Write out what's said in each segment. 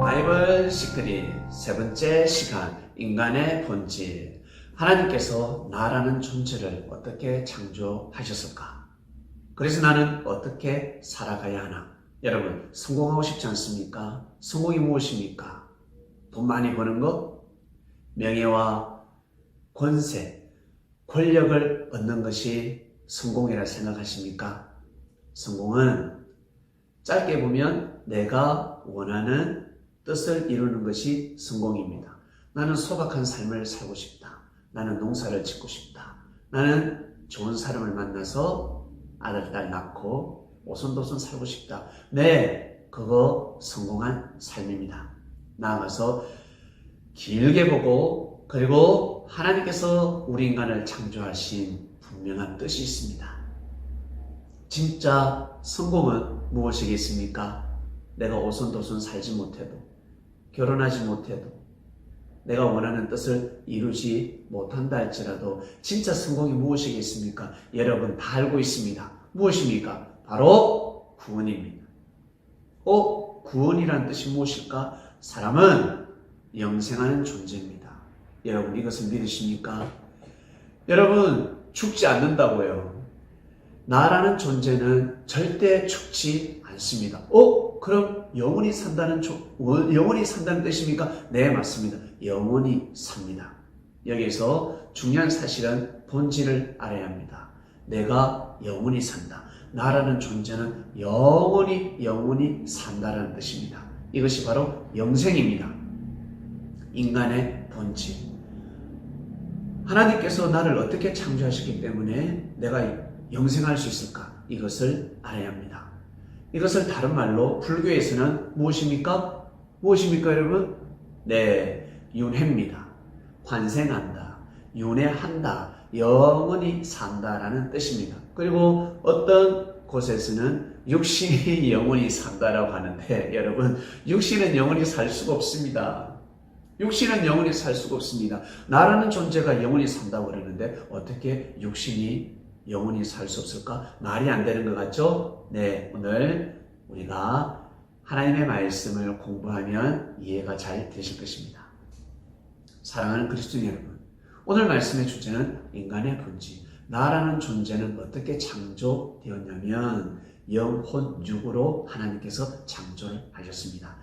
바이블 시크릿 세 번째 시간 인간의 본질 하나님께서 나라는 존재를 어떻게 창조하셨을까? 그래서 나는 어떻게 살아가야 하나? 여러분 성공하고 싶지 않습니까? 성공이 무엇입니까? 돈 많이 버는 것? 명예와 권세, 권력을 얻는 것이 성공이라 생각하십니까? 성공은 짧게 보면 내가 원하는 뜻을 이루는 것이 성공입니다. 나는 소박한 삶을 살고 싶다. 나는 농사를 짓고 싶다. 나는 좋은 사람을 만나서 아들, 딸 낳고 오손도손 살고 싶다. 네, 그거 성공한 삶입니다. 나아가서 길게 보고 그리고 하나님께서 우리 인간을 창조하신 분명한 뜻이 있습니다. 진짜 성공은 무엇이겠습니까? 내가 오손도손 살지 못해도 결혼하지 못해도 내가 원하는 뜻을 이루지 못한다 할지라도 진짜 성공이 무엇이겠습니까? 여러분 다 알고 있습니다. 무엇입니까? 바로 구원입니다. 어? 구원이란 뜻이 무엇일까? 사람은 영생하는 존재입니다. 여러분 이것을 믿으십니까? 여러분 죽지 않는다고요. 나라는 존재는 절대 죽지 않습니다. 어? 그럼 영원히 산다는 영원히 산다는 뜻입니까? 네, 맞습니다. 영원히 삽니다. 여기서 중요한 사실은 본질을 알아야 합니다. 내가 영원히 산다. 나라는 존재는 영원히 영원히 산다라는 뜻입니다. 이것이 바로 영생입니다. 인간의 본질. 하나님께서 나를 어떻게 창조하셨기 때문에 내가 영생할 수 있을까? 이것을 알아야 합니다. 이것을 다른 말로 불교에서는 무엇입니까? 무엇입니까, 여러분? 네, 윤회입니다. 환생한다, 윤회한다, 영원히 산다라는 뜻입니다. 그리고 어떤 곳에서는 육신이 영원히 산다라고 하는데 여러분, 육신은 영원히 살 수가 없습니다. 육신은 영원히 살 수가 없습니다. 나라는 존재가 영원히 산다고 그러는데 어떻게 육신이 영원히 살 수 없을까? 말이 안 되는 것 같죠? 네, 오늘 우리가 하나님의 말씀을 공부하면 이해가 잘 되실 것입니다. 사랑하는 그리스도인 여러분, 오늘 말씀의 주제는 인간의 본질. 나라는 존재는 어떻게 창조되었냐면 영혼 육으로 하나님께서 창조를 하셨습니다.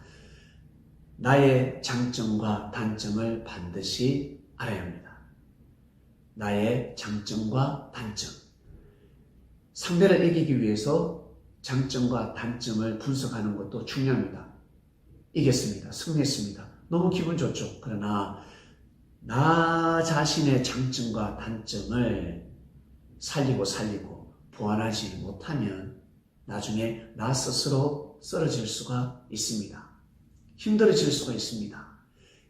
나의 장점과 단점을 반드시 알아야 합니다. 나의 장점과 단점. 상대를 이기기 위해서 장점과 단점을 분석하는 것도 중요합니다. 이겼습니다. 승리했습니다. 너무 기분 좋죠. 그러나 나 자신의 장점과 단점을 살리고 살리고 보완하지 못하면 나중에 나 스스로 쓰러질 수가 있습니다. 힘들어질 수가 있습니다.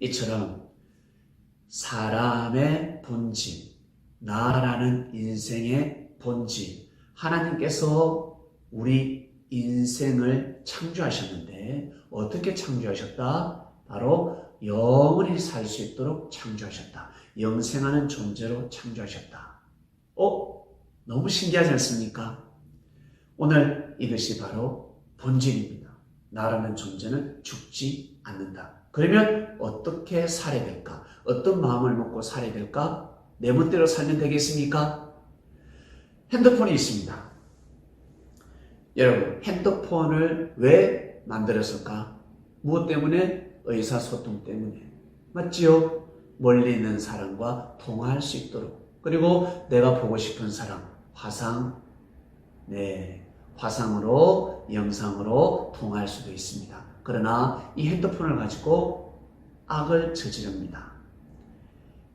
이처럼 사람의 본질, 나라는 인생의 본질, 하나님께서 우리 인생을 창조하셨는데 어떻게 창조하셨다? 바로 영원히 살 수 있도록 창조하셨다. 영생하는 존재로 창조하셨다. 어? 너무 신기하지 않습니까? 오늘 이것이 바로 본질입니다. 나라는 존재는 죽지 않는다. 그러면 어떻게 살아야 될까? 어떤 마음을 먹고 살아야 될까? 내 멋대로 살면 되겠습니까? 핸드폰이 있습니다. 여러분, 핸드폰을 왜 만들었을까? 무엇 때문에? 의사소통 때문에. 맞지요? 멀리 있는 사람과 통화할 수 있도록. 그리고 내가 보고 싶은 사람, 화상, 네, 화상으로, 영상으로 통화할 수도 있습니다. 그러나 이 핸드폰을 가지고 악을 저지릅니다.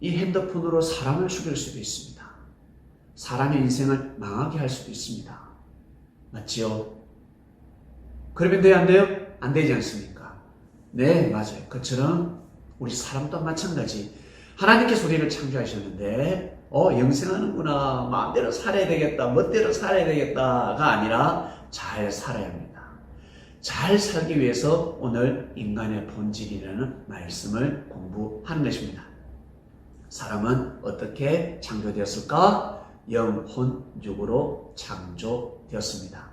이 핸드폰으로 사람을 죽일 수도 있습니다. 사람의 인생을 망하게 할 수도 있습니다. 맞지요? 그러면 돼요, 안 돼요? 안 되지 않습니까? 네, 맞아요. 그처럼 우리 사람도 마찬가지. 하나님께서 우리를 창조하셨는데, 어, 영생하는구나. 마음대로 살아야 되겠다. 멋대로 살아야 되겠다가 아니라 잘 살아야 합니다. 잘 살기 위해서 오늘 인간의 본질이라는 말씀을 공부하는 것입니다. 사람은 어떻게 창조되었을까? 영혼 육으로 창조되었습니다.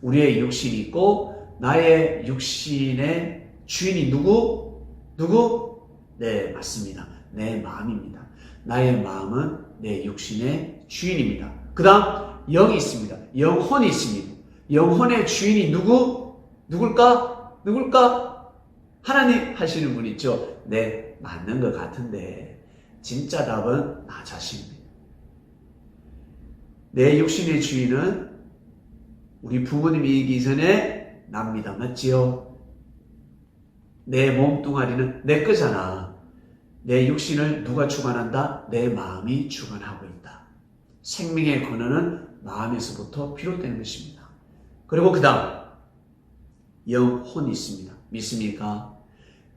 우리의 육신이 있고 나의 육신의 주인이 누구? 누구? 네, 맞습니다. 내 마음입니다. 나의 마음은 내 육신의 주인입니다. 그 다음 영이 있습니다. 영혼이 있습니다. 영혼의 주인이 누구? 누굴까? 누굴까? 하나님 하시는 분 있죠. 네, 맞는 것 같은데 진짜 답은 나 자신입니다. 내 육신의 주인은 우리 부모님이기 전에 납니다. 맞지요? 내 몸뚱아리는 내 거잖아. 내 육신을 누가 주관한다? 내 마음이 주관하고 있다. 생명의 근원은 마음에서부터 비롯되는 것입니다. 그리고 그 다음, 영혼이 있습니다. 믿습니까?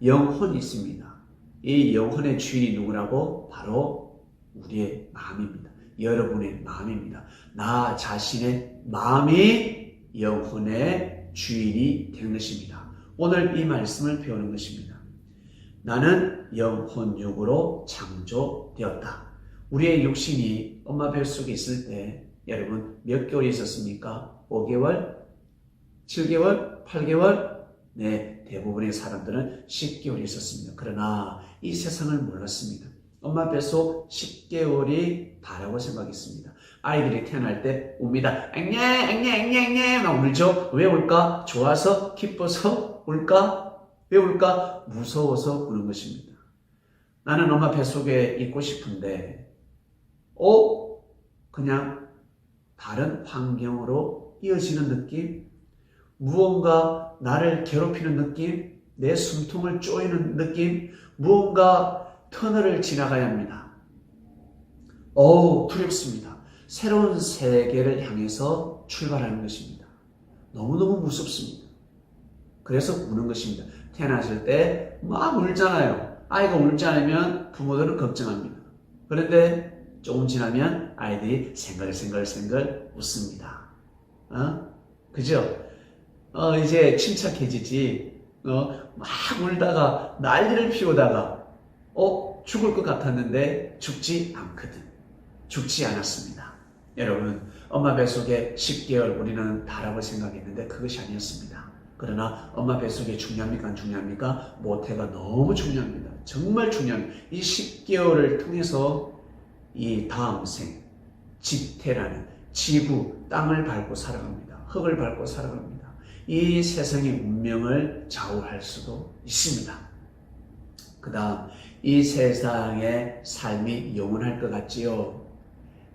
영혼이 있습니다. 이 영혼의 주인이 누구라고? 바로 우리의 마음입니다. 여러분의 마음입니다. 나 자신의 마음이 영혼의 주인이 되는 것입니다. 오늘 이 말씀을 배우는 것입니다. 나는 영혼 육으로 창조되었다. 우리의 육신이 엄마 배 속에 있을 때 여러분 몇 개월 있었습니까? 5개월? 7개월? 8개월? 네, 대부분의 사람들은 10개월 있었습니다. 그러나 이 세상을 몰랐습니다. 엄마 뱃속 10개월이 다라고 생각했습니다. 아이들이 태어날 때 웁니다. 앵냥앵냥앵냥앵냥 막 울죠? 왜 울까? 좋아서? 기뻐서? 울까? 왜 울까? 무서워서 우는 것입니다. 나는 엄마 뱃속에 있고 싶은데, 어? 그냥 다른 환경으로 이어지는 느낌? 무언가 나를 괴롭히는 느낌? 내 숨통을 쪼이는 느낌? 무언가 터널을 지나가야 합니다. 어우, 두렵습니다. 새로운 세계를 향해서 출발하는 것입니다. 너무너무 무섭습니다. 그래서 우는 것입니다. 태어났을 때 막 울잖아요. 아이가 울지 않으면 부모들은 걱정합니다. 그런데 조금 지나면 아이들이 생글생글생글 웃습니다. 어? 그죠? 어, 이제 침착해지지. 어, 막 울다가 난리를 피우다가 어, 죽을 것 같았는데 죽지 않거든. 죽지 않았습니다. 여러분, 엄마 뱃속에 10개월 우리는 다라고 생각했는데 그것이 아니었습니다. 그러나 엄마 뱃속에 중요합니까? 안 중요합니까? 모태가 너무 중요합니다. 정말 중요합니다. 이 10개월을 통해서 이 다음 생, 지태라는 지구, 땅을 밟고 살아갑니다. 흙을 밟고 살아갑니다. 이 세상의 운명을 좌우할 수도 있습니다. 그 다음, 이 세상의 삶이 영원할 것 같지요?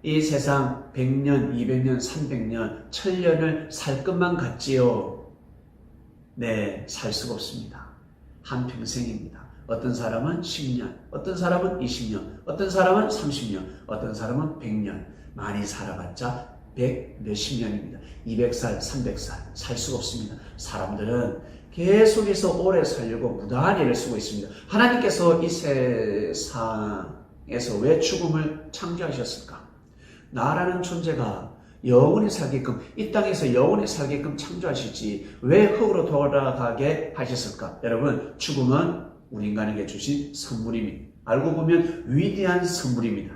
이 세상 100년, 200년, 300년, 1000년을 살 것만 같지요? 네, 살 수가 없습니다. 한 평생입니다. 어떤 사람은 10년, 어떤 사람은 20년, 어떤 사람은 30년, 어떤 사람은 100년. 많이 살아봤자 100 몇십 년입니다. 200살, 300살 살 수가 없습니다. 사람들은 계속해서 오래 살려고 무단히 애를 쓰고 있습니다. 하나님께서 이 세상에서 왜 죽음을 창조하셨을까? 나라는 존재가 영원히 살게끔 이 땅에서 영원히 살게끔 창조하시지 왜 흙으로 돌아가게 하셨을까? 여러분 죽음은 우리 인간에게 주신 선물입니다. 알고 보면 위대한 선물입니다.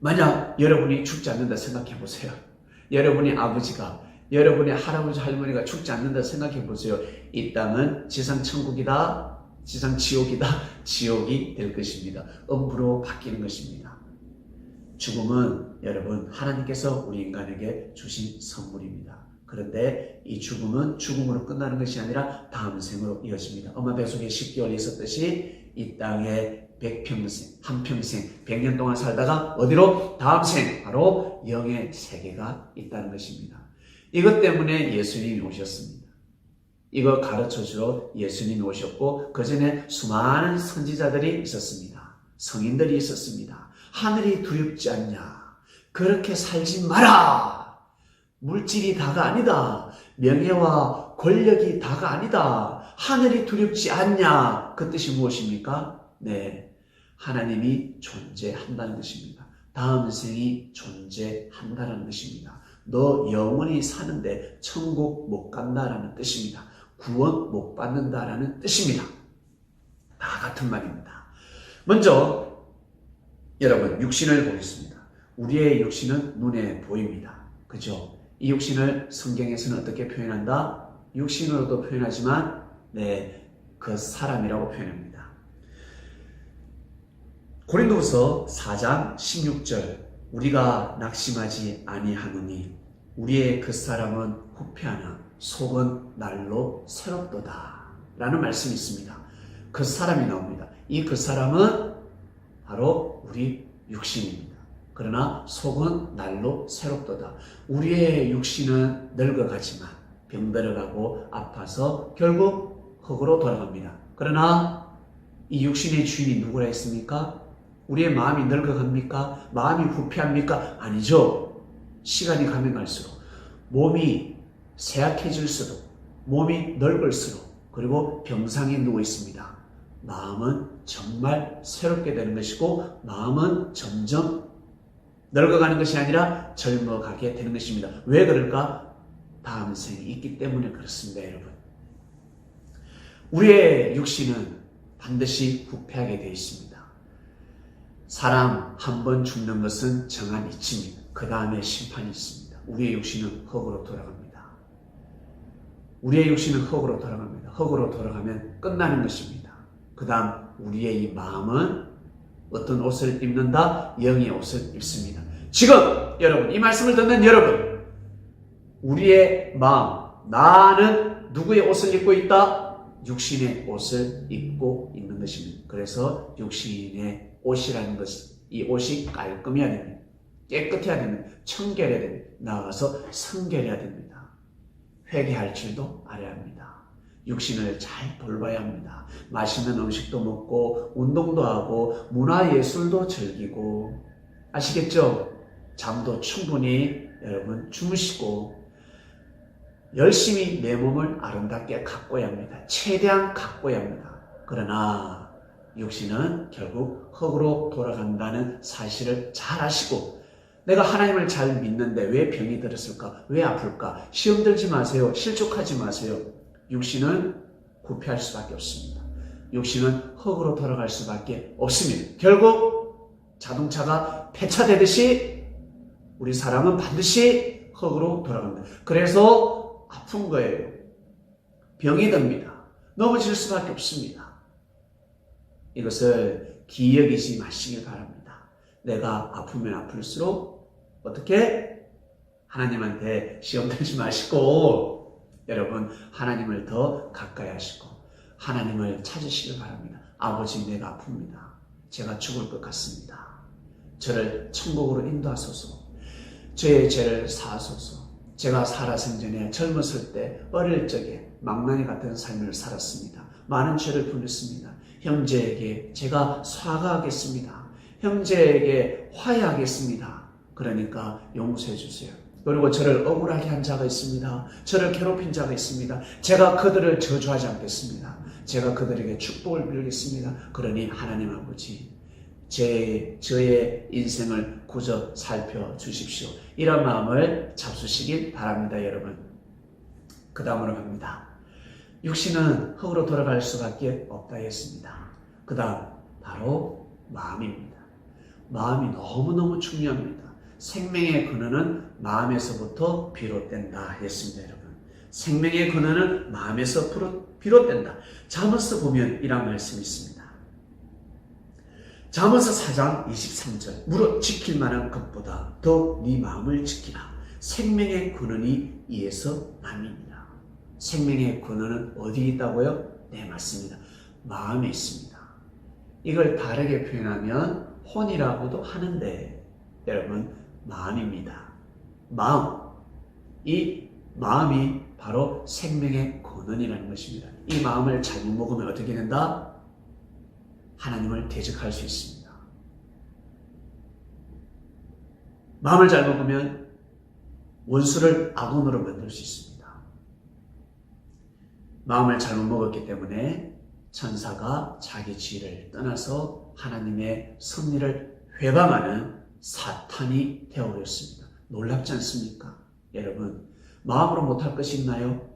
만약 여러분이 죽지 않는다 생각해 보세요. 여러분의 아버지가 여러분의 할아버지 할머니가 죽지 않는다 생각해 보세요. 이 땅은 지상 천국이다. 지상 지옥이다. 지옥이 될 것입니다. 음부로 바뀌는 것입니다. 죽음은 여러분 하나님께서 우리 인간에게 주신 선물입니다. 그런데 이 죽음은 죽음으로 끝나는 것이 아니라 다음 생으로 이어집니다. 엄마 뱃속에 10개월 있었듯이 이 땅에 백평생, 한평생, 백년 동안 살다가 어디로? 다음 생, 바로 영의 세계가 있다는 것입니다. 이것 때문에 예수님이 오셨습니다. 이거 가르쳐 주러 예수님이 오셨고, 그 전에 수많은 선지자들이 있었습니다. 성인들이 있었습니다. 하늘이 두렵지 않냐? 그렇게 살지 마라! 물질이 다가 아니다. 명예와 권력이 다가 아니다. 하늘이 두렵지 않냐? 그 뜻이 무엇입니까? 네. 하나님이 존재한다는 것입니다. 다음 생이 존재한다는 것입니다. 너 영원히 사는데 천국 못 간다라는 뜻입니다. 구원 못 받는다라는 뜻입니다. 다 같은 말입니다. 먼저 여러분 육신을 보겠습니다. 우리의 육신은 눈에 보입니다. 그죠? 이 육신을 성경에서는 어떻게 표현한다? 육신으로도 표현하지만, 네, 그 사람이라고 표현합니다. 고린도후서 4장 16절 우리가 낙심하지 아니하노니 우리의 그 사람은 후패하나 속은 날로 새롭도다 라는 말씀이 있습니다. 그 사람이 나옵니다. 이 그 사람은 바로 우리 육신입니다. 그러나 속은 날로 새롭도다. 우리의 육신은 늙어가지만 병들어가고 아파서 결국 흙으로 돌아갑니다. 그러나 이 육신의 주인이 누구라 했습니까? 우리의 마음이 늙어갑니까? 마음이 부패합니까? 아니죠. 시간이 가면 갈수록 몸이 쇠약해질수록 몸이 늙을수록 그리고 병상에 누워 있습니다. 마음은 정말 새롭게 되는 것이고 마음은 점점 늙어가는 것이 아니라 젊어가게 되는 것입니다. 왜 그럴까? 다음 생이 있기 때문에 그렇습니다, 여러분. 우리의 육신은 반드시 부패하게 되어 있습니다. 사람 한 번 죽는 것은 정한 이치입니다. 그 다음에 심판이 있습니다. 우리의 육신은 흙으로 돌아갑니다. 우리의 육신은 흙으로 돌아갑니다. 흙으로 돌아가면 끝나는 것입니다. 그 다음 우리의 이 마음은 어떤 옷을 입는다? 영의 옷을 입습니다. 지금 여러분 이 말씀을 듣는 여러분 우리의 마음 나는 누구의 옷을 입고 있다? 육신의 옷을 입고 있는 것입니다. 그래서 육신의 옷이라는 것이 이 옷이 깔끔해야 됩니다. 깨끗해야 됩니다. 청결해야 됩니다. 나아가서 성결해야 됩니다. 회개할 줄도 알아야 합니다. 육신을 잘 돌봐야 합니다. 맛있는 음식도 먹고 운동도 하고 문화예술도 즐기고 아시겠죠? 잠도 충분히 여러분 주무시고 열심히 내 몸을 아름답게 가꿔야 합니다. 최대한 가꿔야 합니다. 그러나 육신은 결국 흙으로 돌아간다는 사실을 잘 아시고 내가 하나님을 잘 믿는데 왜 병이 들었을까? 왜 아플까? 시험 들지 마세요. 실족하지 마세요. 육신은 구패할 수밖에 없습니다. 육신은 흙으로 돌아갈 수밖에 없습니다. 결국 자동차가 폐차되듯이 우리 사람은 반드시 흙으로 돌아갑니다. 그래서 아픈 거예요. 병이 듭니다. 넘어질 수밖에 없습니다. 이것을 기억이지 마시길 바랍니다. 내가 아프면 아플수록 어떻게 하나님한테 시험 들지 마시고 여러분 하나님을 더 가까이 하시고 하나님을 찾으시길 바랍니다. 아버지 내가 아픕니다. 제가 죽을 것 같습니다. 저를 천국으로 인도하소서. 죄의 죄를 사하소서. 제가 살아 생전에 젊었을 때 어릴 적에 망나니 같은 삶을 살았습니다. 많은 죄를 불렸습니다. 형제에게 제가 사과하겠습니다. 형제에게 화해하겠습니다. 그러니까 용서해 주세요. 그리고 저를 억울하게 한 자가 있습니다. 저를 괴롭힌 자가 있습니다. 제가 그들을 저주하지 않겠습니다. 제가 그들에게 축복을 빌겠습니다. 그러니 하나님 아버지, 제, 저의 인생을 구저 살펴 주십시오. 이런 마음을 잡수시길 바랍니다, 여러분. 그 다음으로 갑니다. 육신은 흙으로 돌아갈 수밖에 없다 했습니다. 그 다음, 바로 마음입니다. 마음이 너무너무 중요합니다. 생명의 근원은 마음에서부터 비롯된다 했습니다, 여러분. 생명의 근원은 마음에서 비롯된다. 잠언서 보면 이런 말씀이 있습니다. 잠언서 4장 23절 무릇 지킬 만한 것보다 더네 마음을 지키라. 생명의 근원이 이에서 남입니다. 생명의 근원은 어디 있다고요? 네, 맞습니다. 마음에 있습니다. 이걸 다르게 표현하면 혼이라고도 하는데 여러분 마음입니다. 마음. 이 마음이 바로 생명의 근원이라는 것입니다. 이 마음을 잘못 먹으면 어떻게 된다? 하나님을 대적할 수 있습니다. 마음을 잘 먹으면 원수를 악원으로 만들 수 있습니다. 마음을 잘못 먹었기 때문에 천사가 자기 지위를 떠나서 하나님의 섭리를 회방하는 사탄이 되어버렸습니다. 놀랍지 않습니까? 여러분, 마음으로 못할 것이 있나요?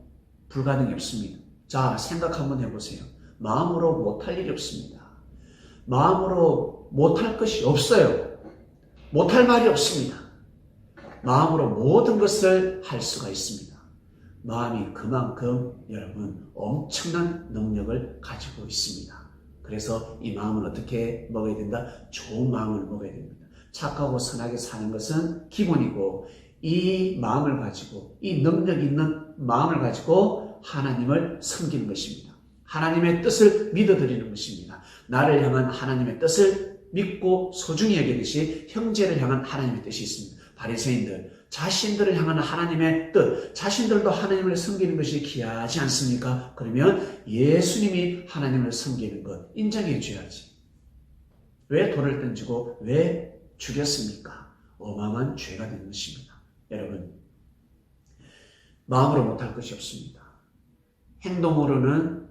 불가능이 없습니다. 자, 생각 한번 해보세요. 마음으로 못할 일이 없습니다. 마음으로 못할 것이 없어요. 못할 말이 없습니다. 마음으로 모든 것을 할 수가 있습니다. 마음이 그만큼 여러분 엄청난 능력을 가지고 있습니다. 그래서 이 마음은 어떻게 먹어야 된다? 좋은 마음을 먹어야 됩니다. 착하고 선하게 사는 것은 기본이고 이 마음을 가지고 이 능력 있는 마음을 가지고 하나님을 섬기는 것입니다. 하나님의 뜻을 믿어드리는 것입니다. 나를 향한 하나님의 뜻을 믿고 소중히 여기듯이 형제를 향한 하나님의 뜻이 있습니다. 바리새인들 자신들을 향한 하나님의 뜻, 자신들도 하나님을 섬기는 것이 귀하지 않습니까? 그러면 예수님이 하나님을 섬기는 것 인정해 줘야지. 왜 돌을 던지고 왜 죽였습니까? 어마어마한 죄가 된 것입니다. 여러분, 마음으로 못할 것이 없습니다. 행동으로는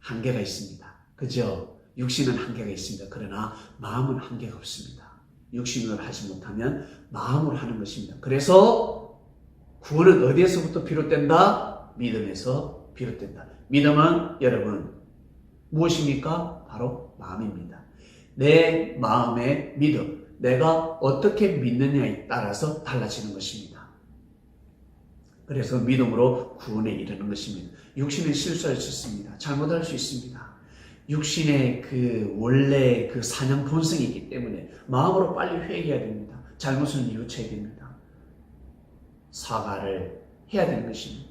한계가 있습니다. 그죠? 육신은 한계가 있습니다. 그러나 마음은 한계가 없습니다. 육신으로 하지 못하면 마음으로 하는 것입니다. 그래서 구원은 어디에서부터 비롯된다? 믿음에서 비롯된다. 믿음은 여러분 무엇입니까? 바로 마음입니다. 내 마음의 믿음, 내가 어떻게 믿느냐에 따라서 달라지는 것입니다. 그래서 믿음으로 구원에 이르는 것입니다. 육신은 실수할 수 있습니다. 잘못할 수 있습니다. 육신의 그 원래 그 사냥 본성이 있기 때문에 마음으로 빨리 회개해야 됩니다. 잘못은 뉘우쳐야 됩니다. 사과를 해야 되는 것입니다.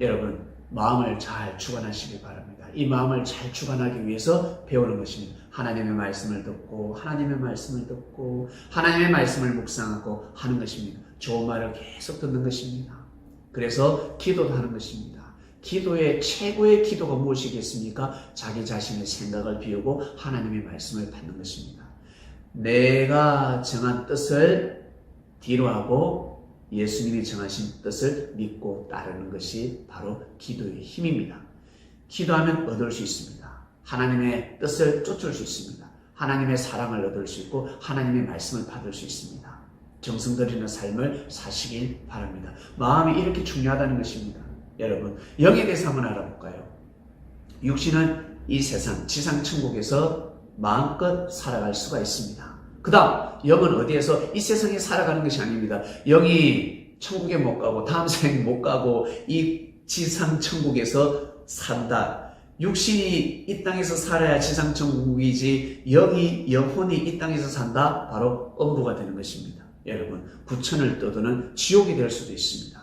여러분, 마음을 잘 주관하시기 바랍니다. 이 마음을 잘 주관하기 위해서 배우는 것입니다. 하나님의 말씀을 듣고, 하나님의 말씀을 듣고, 하나님의 말씀을 묵상하고 하는 것입니다. 좋은 말을 계속 듣는 것입니다. 그래서 기도도 하는 것입니다. 기도의 최고의 기도가 무엇이겠습니까? 자기 자신의 생각을 비우고 하나님의 말씀을 받는 것입니다. 내가 정한 뜻을 뒤로 하고 예수님이 정하신 뜻을 믿고 따르는 것이 바로 기도의 힘입니다. 기도하면 얻을 수 있습니다. 하나님의 뜻을 쫓을 수 있습니다. 하나님의 사랑을 얻을 수 있고 하나님의 말씀을 받을 수 있습니다. 정성 들이는 삶을 사시길 바랍니다. 마음이 이렇게 중요하다는 것입니다. 여러분, 영에 대해서 한번 알아볼까요? 육신은 이 세상, 지상 천국에서 마음껏 살아갈 수가 있습니다. 그 다음, 영은 어디에서 이 세상에 살아가는 것이 아닙니다. 영이 천국에 못 가고, 다음 생에 못 가고, 이 지상 천국에서 산다. 육신이 이 땅에서 살아야 지상 천국이지, 영이, 영혼이 이 땅에서 산다? 바로 엄부가 되는 것입니다. 여러분, 구천을 떠도는 지옥이 될 수도 있습니다.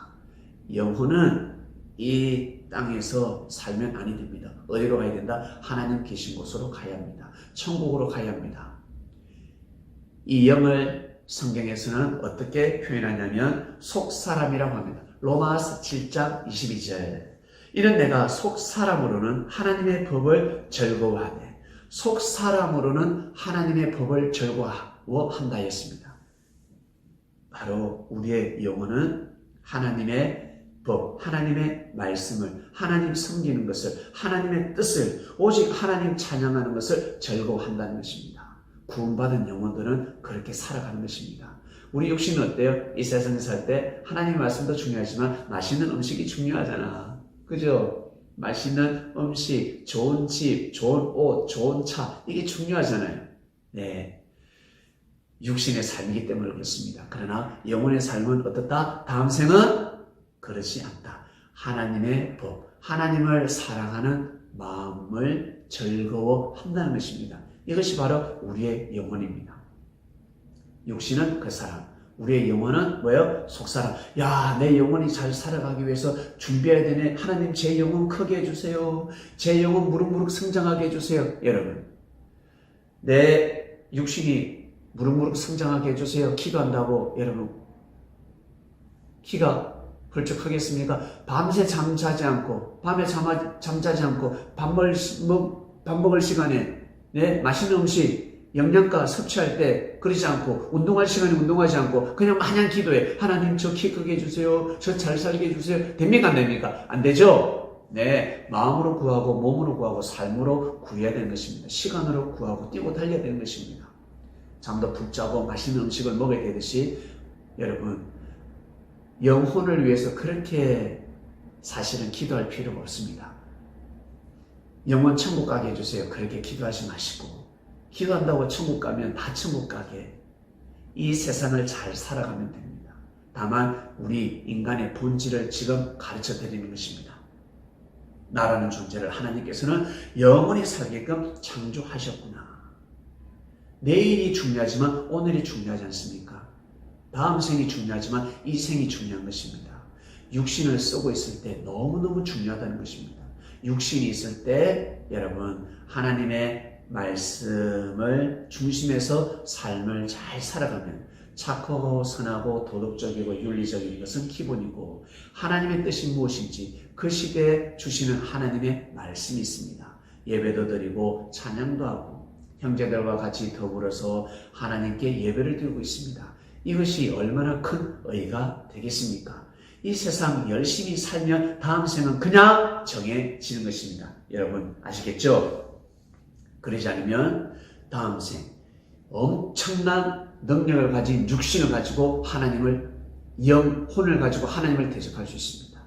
영혼은 이 땅에서 살면 아니 됩니다. 어디로 가야 된다? 하나님 계신 곳으로 가야 합니다. 천국으로 가야 합니다. 이 영을 성경에서는 어떻게 표현하냐면 속사람이라고 합니다. 로마서 7장 22절. 이는 내가 속 사람으로는 하나님의 법을 즐거워하네. 속 사람으로는 하나님의 법을 즐거워한다 했습니다. 바로 우리의 영혼은 하나님의 법, 하나님의 말씀을, 하나님 섬기는 것을, 하나님의 뜻을, 오직 하나님 찬양하는 것을 즐거워한다는 것입니다. 구원받은 영혼들은 그렇게 살아가는 것입니다. 우리 육신은 어때요? 이 세상에 살 때 하나님의 말씀도 중요하지만 맛있는 음식이 중요하잖아. 그죠? 맛있는 음식, 좋은 집, 좋은 옷, 좋은 차, 이게 중요하잖아요. 네. 육신의 삶이기 때문에 그렇습니다. 그러나 영혼의 삶은 어떻다? 다음 생은 그렇지 않다. 하나님의 법, 하나님을 사랑하는 마음을 즐거워한다는 것입니다. 이것이 바로 우리의 영혼입니다. 육신은 그 사람, 우리의 영혼은 뭐예요? 속사람. 야, 내 영혼이 잘 살아가기 위해서 준비해야 되네. 하나님 제 영혼 크게 해주세요. 제 영혼 무럭무럭 성장하게 해주세요. 여러분, 내 육신이 무럭무럭 성장하게 해주세요. 기도한다고 여러분, 키가 훌쩍 하겠습니까? 밤새 잠자지 않고, 밤에 잠, 잠자지 않고, 밥 먹, 밥 먹을 시간에, 네, 맛있는 음식, 영양가 섭취할 때 그러지 않고, 운동할 시간에 운동하지 않고, 그냥 마냥 기도해. 하나님 저 키 크게 해주세요. 저 잘 살게 해주세요. 됩니까? 안 됩니까? 안 되죠? 네, 마음으로 구하고, 몸으로 구하고, 삶으로 구해야 되는 것입니다. 시간으로 구하고, 뛰고 달려야 되는 것입니다. 잠도 푹 자고, 맛있는 음식을 먹어야 되듯이, 여러분, 영혼을 위해서 그렇게 사실은 기도할 필요가 없습니다. 영혼 천국 가게 해주세요. 그렇게 기도하지 마시고 기도한다고 천국 가면 다 천국 가게 이 세상을 잘 살아가면 됩니다. 다만 우리 인간의 본질을 지금 가르쳐 드리는 것입니다. 나라는 존재를 하나님께서는 영원히 살게끔 창조하셨구나. 내일이 중요하지만 오늘이 중요하지 않습니까? 다음 생이 중요하지만 이 생이 중요한 것입니다. 육신을 쓰고 있을 때 너무너무 중요하다는 것입니다. 육신이 있을 때 여러분 하나님의 말씀을 중심에서 삶을 잘 살아가면 착하고 선하고 도덕적이고 윤리적인 것은 기본이고 하나님의 뜻이 무엇인지 그 시대에 주시는 하나님의 말씀이 있습니다. 예배도 드리고 찬양도 하고 형제들과 같이 더불어서 하나님께 예배를 드리고 있습니다. 이것이 얼마나 큰 의가 되겠습니까? 이 세상 열심히 살면 다음 생은 그냥 정해지는 것입니다. 여러분 아시겠죠? 그러지 않으면 다음 생 엄청난 능력을 가진 육신을 가지고 하나님을 영혼을 가지고 하나님을 대적할 수 있습니다.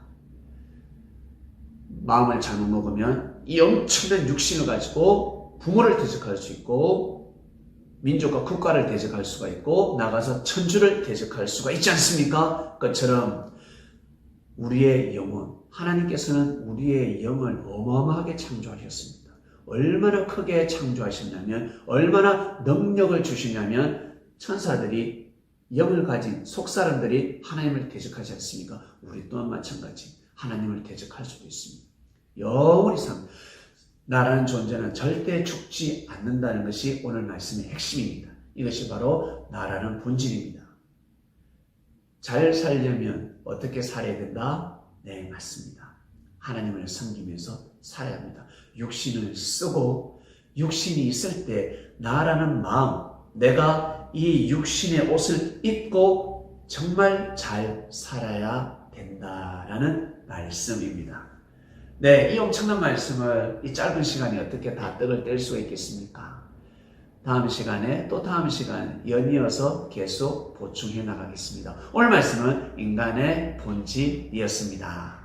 마음을 잘못 먹으면 이 엄청난 육신을 가지고 부모를 대적할 수 있고 민족과 국가를 대적할 수가 있고 나가서 천주를 대적할 수가 있지 않습니까? 그처럼 우리의 영혼 하나님께서는 우리의 영을 어마어마하게 창조하셨습니다. 얼마나 크게 창조하셨냐면 얼마나 능력을 주시냐면 천사들이 영을 가진 속사람들이 하나님을 대적하지 않습니까? 우리 또한 마찬가지 하나님을 대적할 수도 있습니다. 영원히 상 나라는 존재는 절대 죽지 않는다는 것이 오늘 말씀의 핵심입니다. 이것이 바로 나라는 본질입니다. 잘 살려면 어떻게 살아야 된다? 네, 맞습니다. 하나님을 섬기면서 살아야 합니다. 육신을 쓰고 육신이 있을 때 나라는 마음, 내가 이 육신의 옷을 입고 정말 잘 살아야 된다라는 말씀입니다. 네, 이 엄청난 말씀을 이 짧은 시간에 어떻게 다 떡을 뗄 수가 있겠습니까? 다음 시간에 또 다음 시간 연이어서 계속 보충해 나가겠습니다. 오늘 말씀은 인간의 본질이었습니다.